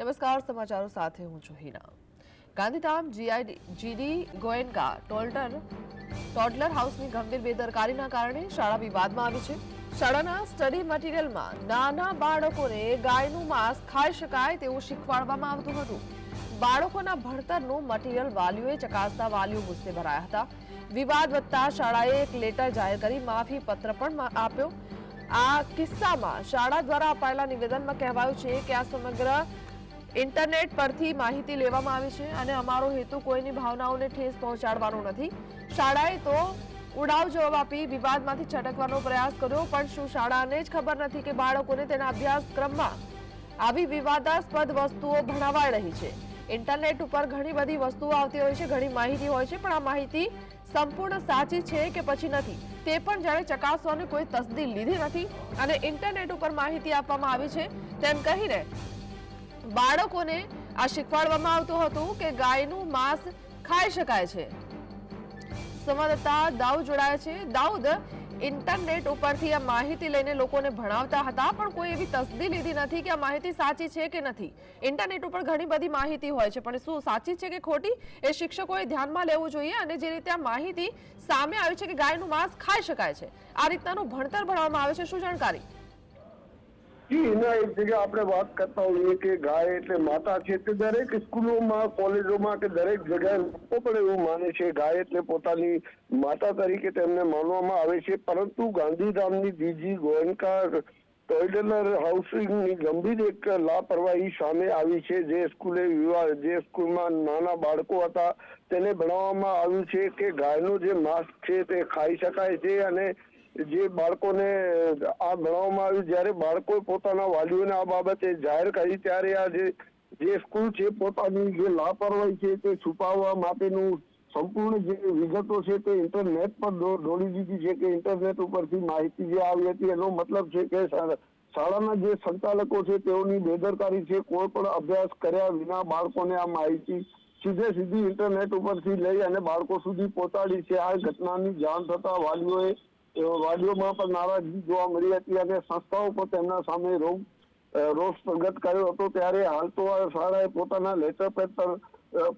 નમસ્કાર, સમાચારો સાથે હું છું હિના. ગાંધીધામ જીઆઈડી જીડી ગોયન્કા ટોલ્ટર, ટોડલર હાઉસની ગંભીર બેદરકારીના કારણે શાળા વિવાદમાં આવી છે. શાળાના સ્ટડી મટીરિયલમાં નાના બાળકોને ગાયનું માંસ ખાઈ શકાય તેવું શીખવાડવામાં આવતું હતું. બાળકોના ભણતરનું મટીરિયલ વાલીઓએ ચકાસતા વાલીઓ ગુસ્સે ભરાયા હતા. વિવાદ વધતા શાળાએ એક લેટર જાહેર કરી માફી પત્ર પણ આપ્યો. આ કિસ્સામાં શાળા દ્વારા અપાયેલા નિવેદનમાં કહેવાયું છે કે આ સમગ્ર ઇન્ટરનેટ પરથી માહિતી લેવામાં આવી છે અને અમારો હેતુ કોઈની ભાવનાઓને ઠેસ પહોંચાડવાનો નથી. શાળાએ તો ઉડાવ જવાબ આપી વિવાદમાંથી છટકવાનો પ્રયાસ કર્યો, પણ શું શાળાને જ ખબર નથી કે બાળકોને તેના અભ્યાસક્રમમાં આવી વિવાદાસ્પદ વસ્તુઓ ભણાવાઈ રહી છે. ઇન્ટરનેટ ઉપર ઘણી બધી વસ્તુઓ આવતી હોય છે, ઘણી માહિતી હોય છે, પણ આ માહિતી સંપૂર્ણ સાચી છે કે પછી નથી? તે પણ જાણે ચકાસવાની કોઈ તસદી લીધી નથી અને ઇન્ટરનેટ ઉપર માહિતી આપવામાં આવી છે. તેમ કહીને બાળકોને આ શીખવાડવામાં આવતું હતું કે ગાયનું માંસ ખાઈ શકાય છે. સંવાદદાતા દાઉદ જોડાયા છે. દાઉદ, ઇન્ટરનેટ ઉપરથી આ માહિતી લઈને લોકોને ભણાવતા હતા, પણ કોઈ એવી તસદી લીધી નથી કે આ માહિતી સાચી છે કે નથી. ઇન્ટરનેટ ઉપર ઘણી બધી માહિતી હોય છે, પણ શું સાચી છે કે ખોટી, એ શિક્ષકોએ ધ્યાનમાં લેવું જોઈએ અને જે રીતે આ માહિતી સામે આવી છે કે ગાયનું માંસ ખાઈ શકાય છે. આ રીતનાનું ભણતર ભણવામાં આવે છે. શું જાણકારી? એના એક જગ્યા આપણે વાત કરતા હોઈએ કે ગાય એટલે માતા છે તે દરેક સ્કૂલોમાં, કોલેજોમાં કે દરેક જગ્યાએ લોકો પણ એવું માને છે, ગાય એટલે પોતાની માતા તરીકે તેમને માનવામાં આવે છે. પરંતુ ગાંધીધામની બીજી ગોયનકા ટોયડલર હાઉસિંગની ગંભીર એક લાપરવાહી સામે આવી છે. જે સ્કૂલે વિવાહ જે સ્કૂલમાં નાના બાળકો હતા, તેને ભણાવવામાં આવ્યું છે કે ગાયનો જે માંસ છે તે ખાઈ શકાય છે અને જે બાળકોને આ ગણવામાં આવ્યું, જ્યારે બાળકોએ પોતાના વાલીઓને આ બાબતે જાહેર કરી, ત્યારે આ જે સ્કૂલ છે, પોતાની જે લાપરવાહી છે તે છુપાવવા માટેનું સંપૂર્ણ જે વિગતો છે તે ઇન્ટરનેટ પર દોડી દીધી છે કે ઇન્ટરનેટ ઉપરથી માહિતી જે આવી હતી, એનો મતલબ છે કે શાળાના જે સંચાલકો છે તેઓની બેદરકારી છે, કોઈ પણ અભ્યાસ કર્યા વિના બાળકોને આ માહિતી સીધે સીધી ઇન્ટરનેટ ઉપરથી લઈ અને બાળકો સુધી પહોંચાડી છે. આ ઘટનાની જાણ થતા વાલીઓએ અ, વાલીઓમાં પણ નારાજગી જોવા મળી હતી અને સંસ્થાઓ પણ તેમના સામે રોગ રોષ પ્રગટ કર્યો હતો. ત્યારે હાલ તો શાળાએ પોતાના લેટર પેડ પર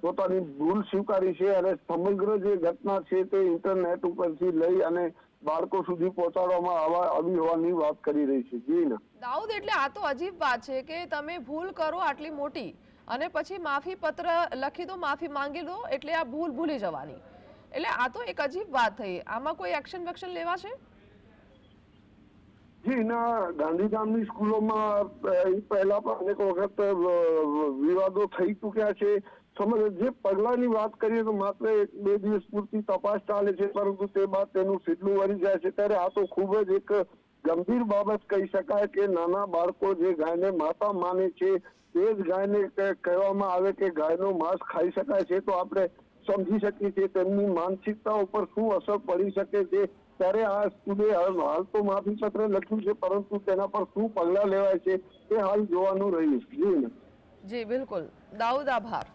પોતાની ભૂલ સ્વીકારી છે અને સમગ્ર જે ઘટના છે તે ઇન્ટરનેટ ઉપરથી લઈ અને બાળકો સુધી પહોંચાડવામાં આવા આવી હોવાની વાત કરી રહી છે. જી ના. દાઉદ એટલે આ તો અજીબ વાત છે કે તમે ભૂલ કરો આટલી મોટી અને પછી માફી પત્ર લખી દો માફી માંગી દો એટલે આ ભૂલ ભૂલી જવાની. એટલે આ તો એક અજીબ વાત થઈ. આમાં કોઈ એક્શન વેક્શન લેવાશે જી, ના, ગાંધીધામની સ્કૂલોમાં પહેલા પણ અનેક વખત વિવાદો થઈ ચૂક્યા છે. સમજ, જે પગલાની વાત કરીએ તો માત્ર એક, બે દિવસ પૂરતી તપાસ ચાલે છે, પરંતુ તે બાદ તેનું સીટલું વળી જાય છે. ત્યારે આ તો ખૂબ જ એક ગંભીર બાબત કહી શકાય કે નાના બાળકો જે ગાયને માતા માને છે, તે જ ગાયને કહેવામાં આવે કે ગાયનો માંસ ખાઈ શકાય છે. તો આપણે સમજી શકીએ છીએ તેમની માનસિકતા ઉપર શું અસર પડી શકે છે? ત્યારે આ સ્કૂલે હાલ તો માફી પત્ર લખ્યું છે, પરંતુ તેના પર શું પગલાં લેવાય છે તે હાલ જોવાનું રહ્યું જી, બિલકુલ. દાઉદ, આભાર.